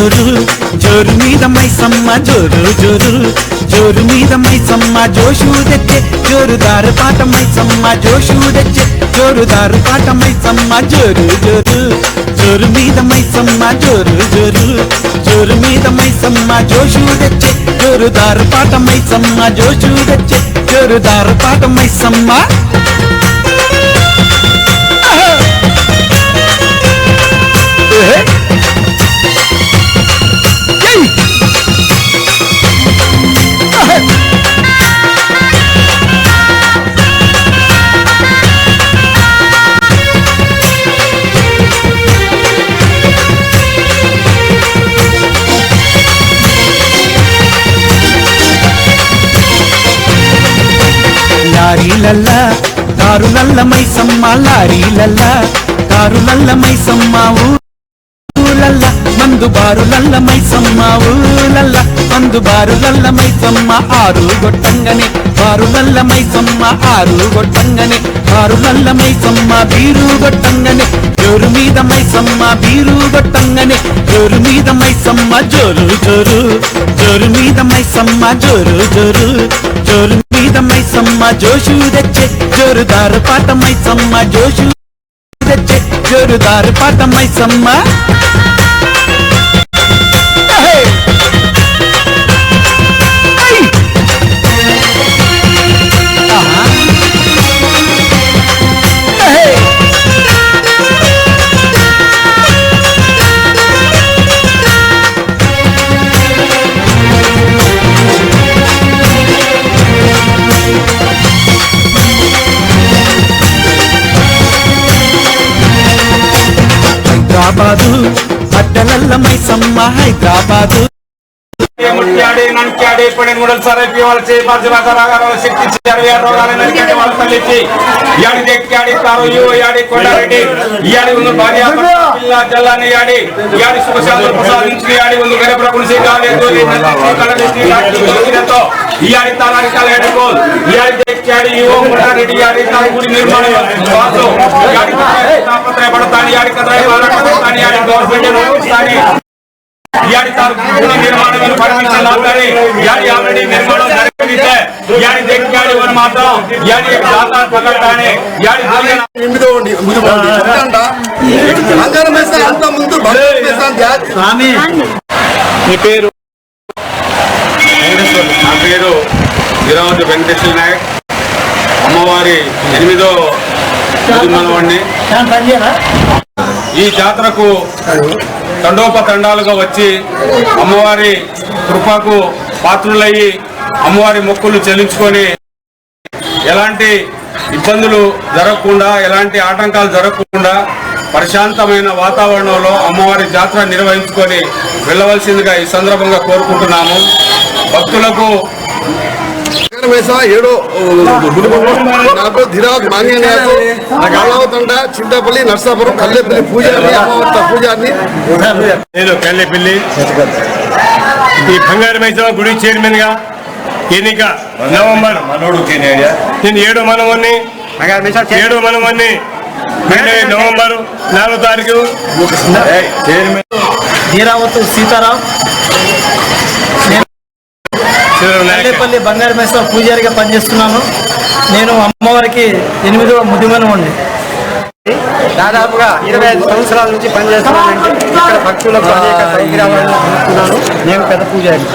జోరు జోరు మీద మైసమ్మ జోరు జోరు జోరు మీద మైసమ్మ జోషు తెచ్చే జోరుదారు పాట మైసమ్మ జోషు తెచ్చే జోరుదారు పాట మైసమ్మ జోరు జోరు జోరు మీద మైసమ్మ జోరు జోరు జోరు మీద మైసమ్మ జోషు తెచ్చే జోరుదారు పాట మైసమ్మ జోషు తెచ్చే జోరుదారు పాట మైసమ్మ కారులల్ల మైసమ్మ లారీలల్లా. కారులల్ల మైసమ్మ ఊలల్ల మందు బారులల్ల మైసమ్మ ఊలల్ల మందు బారులల్ల మైసమ్మ ఆరు గొట్టంగనే. బారు బారులల్ల మైసమ్మ ఆరు గొట్టంగనే. బారు బారులల్ల మైసమ్మ బీరు గొట్టంగనే. జోరు మీద మైసమ్మ బీరు గొట్టంగనే. జోరు మీద మైసమ్మ జోరు జోరు. జోరు మీద మైసమ్మ జోరు జోరు. జోరు మీద మైసమ్మ జోషు తెచ్చే జోరుదారు పాట మైసమ్మ జోషు తెచ్చే జోరుదారు పాట మైసమ్మ అడ్డలల్ల మైసమ్మ హైదరాబాదు. ముట్టాడి నన్కాడి పడి మూడలు సరైపి వాళ్ళ చేయి మధ్య రాగాల శక్తి ఇచ్చారు రోగాలు నరికాడి వాళ్ళ తల్లిచ్చి యాడి దెక్కాడి తారు యాడి కొండారెడ్డి. యాడి ఉంది భార్య పిల్ల జల్లాని యాడి. యాడి సుఖశాంతులు ప్రసాదించి యాడి ఉంది. ಈ ಆಡಿತ ನಾರಿಕಲ್ ಹೆಡ್ಕೋಲ್ ಈ ಆಡಿತ ಕ್ಯಾಡಿ ಇಒ ಮುರಾರೆಡ್ಡಿ ಆಡಿತ ಕೂಡಿ ನಿರ್ಮಾಣ ವಾಸು ಈ ಆಡಿತ ತಾಪತ್ರೆ ಬಡತಾನಿ ಆಡಿತ ಡ್ರೈ ಬಾಲಕತಾನಿ ಆಡಿತ ಗೌರ್ಮೆಂಟ್ ನೋಡ್ತಾನಿ ಈ ಆಡಿತ ಕೂಡಿ ನಿರ್ಮಾಣವನ್ನು ಪರ್ಮಿಷನ್ ಆಗ್ತಾರೆ ಯಾರು ಆಲ್ರೆಡಿ ನಿರ್ಮಾಣ ನಡೆದಿದೆ ಯಾರು ದೇಕ್ಕಾಡಿ ಅವನು ಮಾತ್ರ ಯಾರು ದಾತಾ ತಗೊಳ್ತಾನೆ ಯಾರು ನಿಮ್ದು ಮುಂದೆ ಬಂದ ಹಂಗಾರ ಮೇಸ ಅಂತ ಮುಂದೆ ಬಡ ಮೇಸ ಅಂತ ಯಾರು ಸ್ವಾಮಿ ಈ పేరు నా పేరు ఇరావతి వెంకటేశ్వర నాయక్ అమ్మవారి ఎనిమిదో మనవాడిని ఈ జాతరకు తండోపతండాలుగా వచ్చి అమ్మవారి కృపకు పాత్రులయ్యి అమ్మవారి మొక్కులు చెల్లించుకొని ఎలాంటి ఇబ్బందులు జరగకుండా ఎలాంటి ఆటంకాలు జరగకుండా ప్రశాంతమైన వాతావరణంలో అమ్మవారి జాతర నిర్వహించుకొని వెళ్ళవలసిందిగా ఈ సందర్భంగా కోరుకుంటున్నాము. భక్తులకు ఏడో నా పేరు ధిరాజ్ మాన్య నాయకు గౌరవతండ చింతపల్లి నర్సాపురం కల్లెపల్లి పూజారి అమ్మవారి పూజారిని నేను కల్లెపల్లి. ఈ బంగారు మైసమ్మ గుడి చైర్మన్గా ఎన్నిక నవంబర్ నేను ఏడో మనవన్ని ఏడో మనవన్ని నేను నవంబర్ నాలుగో తారీఖు. ధీరావతు సీతారాం తాడేపల్లి బంగారు మేస్తా పూజారిగా పనిచేస్తున్నాను. నేను అమ్మవారికి ఎనిమిదవ ముదిమనవండి దాదాపుగా ఇరవై ఐదు సంవత్సరాల నుంచి పనిచేస్తున్నానండి. ఇక్కడ భక్తులకు అనేక సౌకర్యాలను అందిస్తున్నాను. నేను పెద్ద పూజారి.